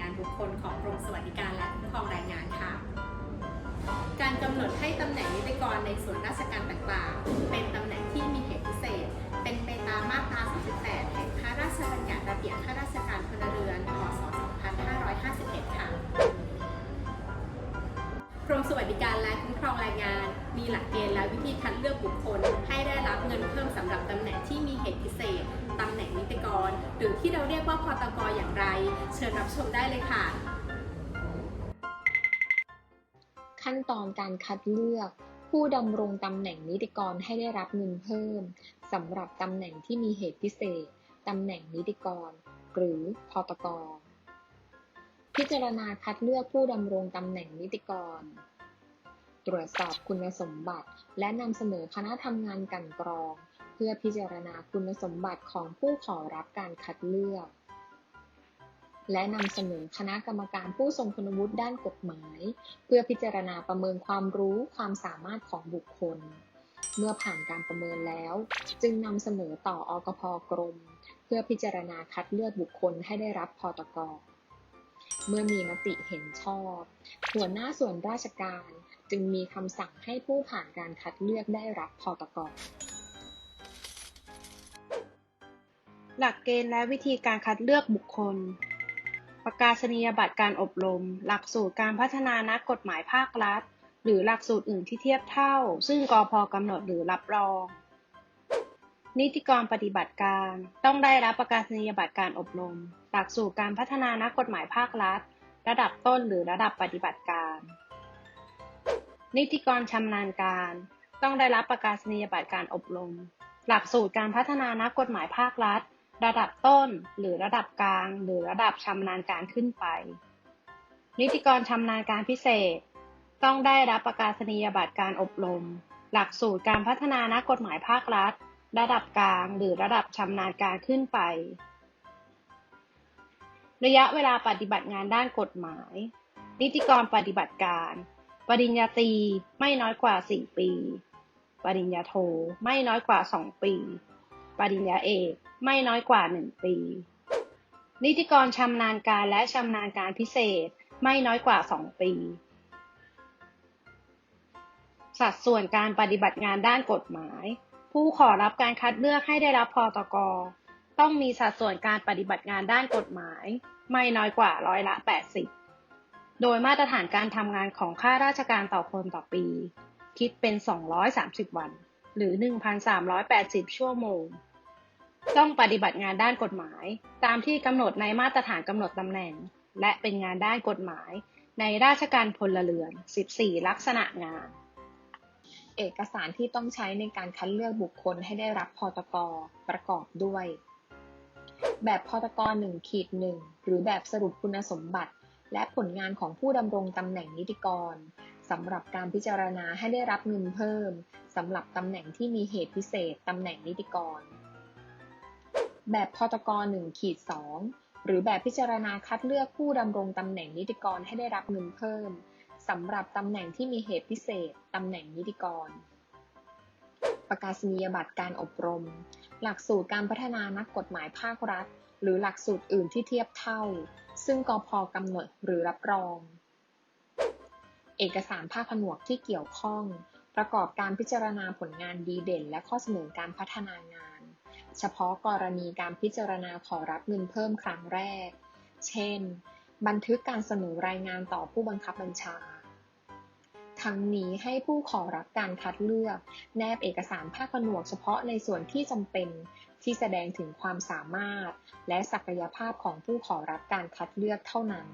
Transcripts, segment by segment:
งานบุคคลของกรมสวัสดิการและคุ้มครองแรงงานค่ะ การกำหนดให้ตำแหน่งนิติกรในส่วนราชการต่างๆ เป็นตำแหน่งที่มีเหตุพิเศษ เป็นไปตามมาตรา 38 แห่งพระราชบัญญัติระเบียบข้าราชการพลเรือนพศ 2551 ค่ะ กรมสวัสดิการและคุ้มครองแรงงาน มีหลักเกณฑ์และวิธีคัดเลือกบุคคล ให้ได้รับเงินเพิ่มสำหรับตำแหน่งที่ เหตุพิเศษตำแหน่งนิติกร หรือที่เราเรียกว่าพตกอย่างไร เชิญรับชมได้เลยค่ะ ขั้นตอนการคัดเลือก ผู้ดำรงตำแหน่งนิติกรให้ได้รับเงินเพิ่มสำหรับตำแหน่งที่มีเหตุพิเศษตำแหน่งนิติกร หรือพตกพิจารณาคัดเลือกผู้ดำรงตำแหน่งนิติกร ตรวจสอบคุณสมบัติ และนำเสนอคณะทำงานกันกรอง พื่อพิจารณาคุณสมบัติของผู้ขอรับการคัดเลือก และนำเสนอคณะกรรมการผู้ทรงคุณวุฒิด้านกฎหมาย เพื่อพิจารณาประเมินความรู้ความสามารถของบุคคล เมื่อผ่านการประเมินแล้ว จึงนำเสนอต่ออกพกรม เพื่อพิจารณาคัดเลือกบุคคลให้ได้รับพอตกเมื่อมีมติเห็นชอบ หัวหน้าส่วนราชการจึงมีคำสั่งให้ผู้ผ่านการคัดเลือกได้รับพอตก หลักเกณฑ์และวิธีการคัดเลือกบุคคล ประกาศนียบัตรการอบรม หลักสูตรการพัฒนานักกฎหมายภาครัฐ หรือหลักสูตรอื่นที่เทียบเท่า ซึ่งกพกำหนดหรือรับรอง นิติกรปฏิบัติการต้องได้รับประกาศนียบัตรการอบรม หลักสูตรการพัฒนานักกฎหมายภาครัฐ ระดับต้นหรือระดับปฏิบัติการ นิติกรชำนาญการ ต้องได้รับประกาศนียบัตรการอบรม หลักสูตรการพัฒนานักกฎหมายภาครัฐ ระดับต้นหรือระดับกลาง หรือระดับชำนาญการขึ้นไป นิติกรชำนาญการพิเศษ ต้องได้รับประกาศนียบัตรการอบรม หลักสูตรการพัฒนานักกฎหมายภาครัฐ ระดับกลาง หรือระดับชำนาญการขึ้นไป ระยะเวลาปฏิบัติงานด้านกฎหมาย นิติกรปฏิบัติการ ปริญญาตรีไม่น้อยกว่า 4 ปี ปริญญาโทไม่น้อยกว่า 2 ปี ปริญญาเอกไม่น้อยกว่า 1 ปี นิติกรชำนาญการและชำนาญการพิเศษไม่น้อยกว่า 2 ปี สัดส่วนการปฏิบัติงานด้านกฎหมาย ผู้ขอรับการคัดเลือกให้ได้รับพอตกต้องมีสัดส่วนการปฏิบัติงานด้านกฎหมาย ไม่น้อยกว่าร้อยละ 80 โดยมาตรฐานการทำงานของข้าราชการต่อคนต่อปี คิดเป็น 230 วัน หรือ 1,380 ชั่วโมง ต้องปฏิบัติงานด้านกฎหมาย ตามที่กำหนดในมาตรฐานกำหนดตำแหน่ง และเป็นงานด้านกฎหมาย ในราชการพลเรือน 14 ลักษณะงาน เอกสารที่ต้องใช้ในการคัดเลือกบุคคลให้ได้รับพตกประกอบด้วย แบบพตก1ขีด1หรือแบบสรุปคุณสมบัติ และผลงานของผู้ดำรงตำแหน่งนิติกรสำหรับการพิจารณาให้ได้รับเงินเพิ่มสำหรับตำแหน่งที่มีเหตุพิเศษตำแหน่งนิติกร แบบพตก1ขีด2หรือแบบพิจารณาคัดเลือกผู้ดำรงตำแหน่งนิติกรให้ได้รับเงินเพิ่มสำหรับตำแหน่งที่มีเหตุพิเศษตำแหน่งนิติกร ประกาศนียบัตรการอบรม หลักสูตรการพัฒนานักกฎหมายภาครัฐ หรือหลักสูตรอื่นที่เทียบเท่า ซึ่งกพกำหนดหรือรับรอง เอกสารภาคผนวกที่เกี่ยวข้อง ประกอบการพิจารณาผลงานดีเด่น และข้อเสนอการพัฒนางาน เฉพาะกรณีการพิจารณาขอรับเงินเพิ่มครั้งแรก เช่น บันทึกการเสนอรายงานต่อผู้บังคับบัญชา ทั้งนี้ให้ผู้ขอรับการคัดเลือก แนบเอกสารภาคผนวกเฉพาะในส่วนที่จำเป็นที่แสดงถึงความสามารถ และศักยภาพของผู้ขอรับการคัดเลือกเท่านั้น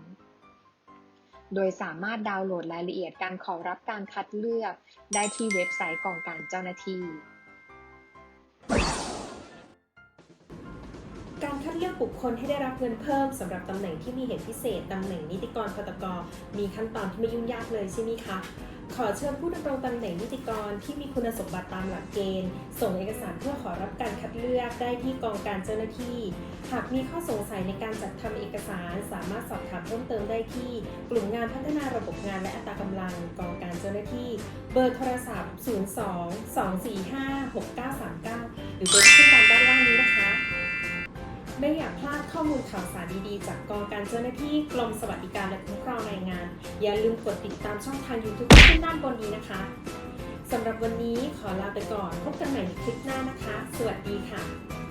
โดยสามารถดาวน์โหลดรายละเอียดการขอรับการคัดเลือก ได้ที่เว็บไซต์กองการเจ้าหน้าที่ การคัดเลือกบุคคลให้ได้รับเงินเพิ่มสำหรับตำแหน่งที่มีเหตุพิเศษตำแหน่งนิติกรพตกมีขั้นตอนที่ไม่ยุ่งยากเลยใช่ไหมคะขอเชิญผู้ดำรงตำแหน่งนิติกรที่มีคุณสมบัติตามหลักเกณฑ์ ส่งเอกสารเพื่อขอรับการคัดเลือกได้ที่กองการเจ้าหน้าที่ หากมีข้อสงสัยในการจัดทำเอกสาร สามารถสอบถามเพิ่มเติมได้ที่ กลุ่มงานพัฒนาระบบงานและอัตรากำลังกองการเจ้าหน้าที่ เบอร์โทรศัพท์ 02 245 6939 หรือเบอร์ที่ขึ้นตาม ไม่อยากพลาดข้อมูลข่าวสารดีๆ จากกองการเจ้าหน้าที่กรมสวัสดิการและคุ้มครองแรงงาน อย่าลืมกดติดตามช่องทาง YouTube ที่ขึ้นด้านบนนี้นะคะสำหรับวันนี้ขอลาไปก่อน พบกันใหม่ในคลิปหน้านะคะ สวัสดีค่ะ